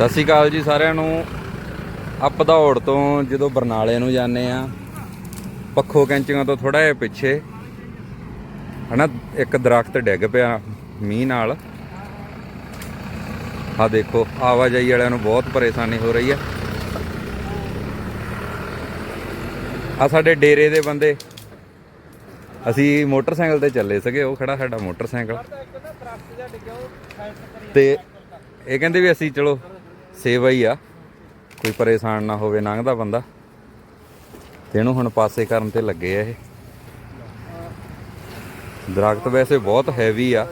ਸਤਿ ਸ਼੍ਰੀ ਅਕਾਲ ਜੀ ਸਾਰਿਆਂ ਨੂੰ। ਅਪ ਦੌੜ ਤੋਂ ਜਦੋਂ ਬਰਨਾਲੇ ਨੂੰ ਜਾਂਦੇ ਆ ਪੱਖੋ ਕੈਂਚੀਆਂ ਤੋਂ ਥੋੜਾ ਜਿਹਾ ਪਿੱਛੇ, ਹਨਾ, ਇੱਕ ਦਰਖਤ ਡਿੱਗ ਪਿਆ ਮੀਂਹ ਨਾਲ। ਆ ਦੇਖੋ, ਆਵਾਜਾਈ ਵਾਲਿਆਂ ਨੂੰ ਬਹੁਤ ਪਰੇਸ਼ਾਨੀ ਹੋ ਰਹੀ ਹੈ। ਆ ਸਾਡੇ ਡੇਰੇ ਦੇ ਬੰਦੇ, ਅਸੀਂ ਮੋਟਰਸਾਈਕਲ ਤੇ ਚੱਲੇ ਸੀਗੇ, ਉਹ ਖੜਾ ਸਾਡਾ ਮੋਟਰਸਾਈਕਲ। ਤੇ ਇਹ ਕਹਿੰਦੇ ਵੀ ਅਸੀਂ, ਚਲੋ ਸੇਵਾ ਹੀ ਆ। ਕੋਈ ਪਰੇਸ਼ਾਨ ਨਾ ਹੋਵੇ ਲੰਘਦਾ ਬੰਦਾ। ਤੇ ਇਹਨੂੰ ਹੁਣ ਪਾਸੇ ਕਰਨ ਤੇ ਲੱਗੇ ਆ ਇਹ। ਦਰਖਤ ਵੈਸੇ ਬਹੁਤ ਹੈਵੀ ਆ।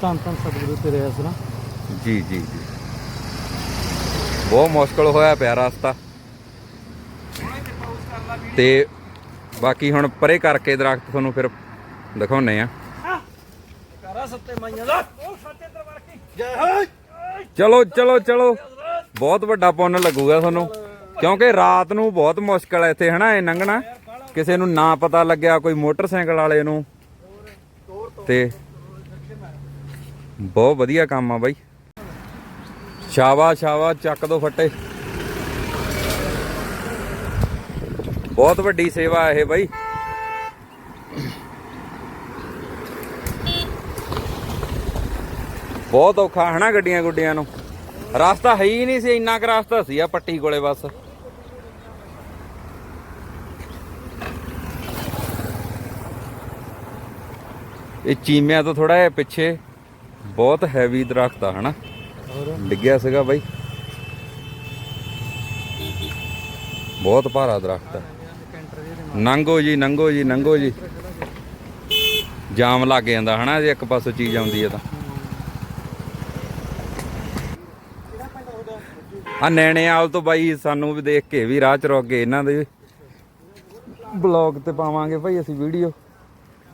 ਧੰਨ ਧੰਨ ਸਤਿਗੁਰੂ ਤੇਰੇ ਅਸਰਾ ਜੀ ਜੀ ਜੀ। ਬਹੁਤ ਮੁਸ਼ਕਲ ਹੋਇਆ ਪਿਆ ਰਸਤਾ। ਤੇ ਬਾਕੀ ਹੁਣ ਪਰੇ ਕਰਕੇ ਦਰਖਤ ਤੁਹਾਨੂੰ ਫਿਰ ਦਿਖਾਉਨੇ ਆ। ਕਰਾ ਸੱਤੇ ਮਾਈਆਂ ਦਾ। ਉਹ ਸੱਤੇ ਦਰਬਾਰ ਕੀ? ਜੈ ਹੋ ਚਲੋ ਚਲੋ ਚਲੋ। ਬਹੁਤ ਵੱਡਾ ਪੁੰਨ ਲੱਗੂਗਾ ਤੁਹਾਨੂੰ। ਕਿਉਂਕਿ ਰਾਤ ਨੂੰ ਬਹੁਤ ਮੁਸ਼ਕਲ ਹੈ ਇੱਥੇ, ਹਨਾ, ਇਹ ਲੰਘਣਾ ਕਿਸੇ ਨੂੰ ਨਾ ਪਤਾ ਲੱਗਿਆ ਕੋਈ ਮੋਟਰਸਾਈਕਲ ਵਾਲੇ ਨੂੰ। ਤੇ ਬਹੁਤ ਵਧੀਆ ਕੰਮ ਆ ਬਾਈ। ਸ਼ਾਵਾ ਸ਼ਾਵਾ ਚੱਕ ਦੋ ਫੱਟੇ। ਬਹੁਤ ਵੱਡੀ ਸੇਵਾ ਇਹ ਬਾਈ। ਬਹੁਤ ਔਖਾ ਹਨਾ ਗੱਡੀਆਂ ਗੁੱਡੀਆਂ ਨੂੰ। ਰਸਤਾ ਹੈ ਹੀ ਨਹੀਂ ਸੀ ਇੰਨਾ ਕੁ ਰਸਤਾ ਸੀ ਆ ਪੱਟੀ ਕੋਲੇ ਬਸ। ਇਹ ਚੀਮਿਆਂ ਤੋਂ ਥੋੜਾ ਜਿਹਾ ਪਿੱਛੇ ਬਹੁਤ ਹੈਵੀ ਦਰਖਤ ਆ ਹਨਾ ਡਿੱਗਿਆ ਸੀਗਾ ਬਾਈ। ਬਹੁਤ ਭਾਰਾ ਦਰਖਤ ਆ। ਨੰਗੋ ਜੀ ਨੰਗੋ ਜੀ ਨੰਗੋ ਜੀ। ਜਾਮ ਲੱਗ ਜਾਂਦਾ ਹਨਾ ਜੇ ਇੱਕ ਪਾਸੋਂ ਚੀਜ਼ ਆਉਂਦੀ ਹੈ ਤਾਂ। ਆ ਨੈਣੇਵਾਲ ਤੋਂ ਬਾਈ ਸਾਨੂੰ ਵੀ ਦੇਖ ਕੇ ਵੀ ਰਾਹ ਚ ਰੁਕ ਗਏ ਇਹਨਾਂ ਦੇ। ਬਲੌਗ ਤੇ ਪਾਵਾਂਗੇ ਭਾਈ ਅਸੀਂ ਵੀਡੀਓ।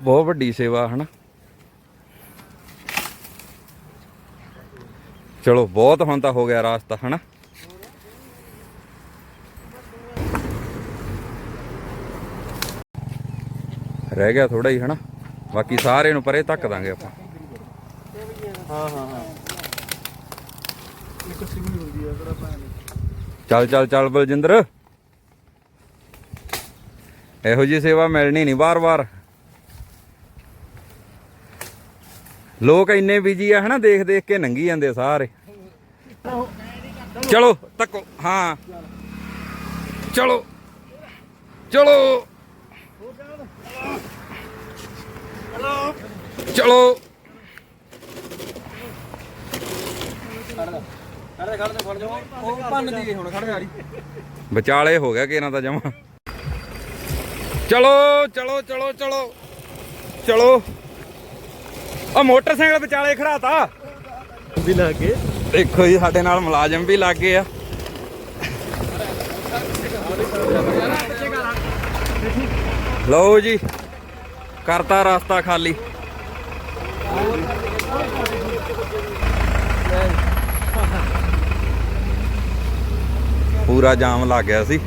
ਬਹੁਤ ਵੱਡੀ ਸੇਵਾ ਹਨਾ? ਚਲੋ ਬਹੁਤ ਹੁਣ ਤਾਂ ਹੋ ਗਿਆ ਰਾਸਤਾ ਹਨਾ? ਰਹਿ ਗਿਆ ਥੋੜਾ ਹੀ ਹਨਾ? ਬਾਕੀ ਸਾਰੇ ਨੂੰ ਪਰੇ ਧੱਕ ਦਾਂਗੇ ਆਪਾਂ। ਹਾਂ ਹਾਂ ਹਾਂ। ਇੱਕ ਸਿਗਨਲ ਹੁੰਦੀ ਆ ਕਿਹੜਾ ਭੈਣ ਚੱਲ ਚੱਲ ਚੱਲ ਬਲਜਿੰਦਰ। ਇਹੋ ਜੀ ਸੇਵਾ ਮਿਲਣੀ ਨਹੀਂ ਵਾਰ-ਵਾਰ। ਲੋਕ ਇੰਨੇ ਬਿਜ਼ੀ ਆ ਹਨਾ ਦੇਖ ਦੇਖ ਕੇ ਨੰਗੀ ਜਾਂਦੇ ਸਾਰੇ। ਚਲੋ, ਤੱਕੋ, ਹਾਂ। ਚਲੋ ਚਲੋ। ਚਲੋ। ਖੜਦੇ ਖੜਦੇ ਫੜ ਜਾਓ ਉਹ ਭੰਨ ਦੀ ਹੁਣ ਖੜ ਜਾ ਵਿਚਾਲੇ ਹੋ ਗਿਆ ਕਿ ਇਹਨਾਂ ਦਾ ਜਮਾ? ਚਲੋ ਚਲੋ ਚਲੋ ਚਲੋ। ਚਲੋ। ਆ ਮੋਟਰਸਾਈਕਲ ਵਿਚਾਲੇ ਖੜਾਤਾ ਵੀ ਲਾ ਕੇ ਦੇਖੋ ਜੀ ਸਾਡੇ ਨਾਲ ਮੁਲਾਜ਼ਮ ਵੀ ਲੱਗ ਗਏ ਆ। ਲਓ ਜੀ ਕਰਤਾ ਰਸਤਾ ਖਾਲੀ। ਪੂਰਾ ਜਾਮ ਲੱਗ ਗਿਆ ਸੀ।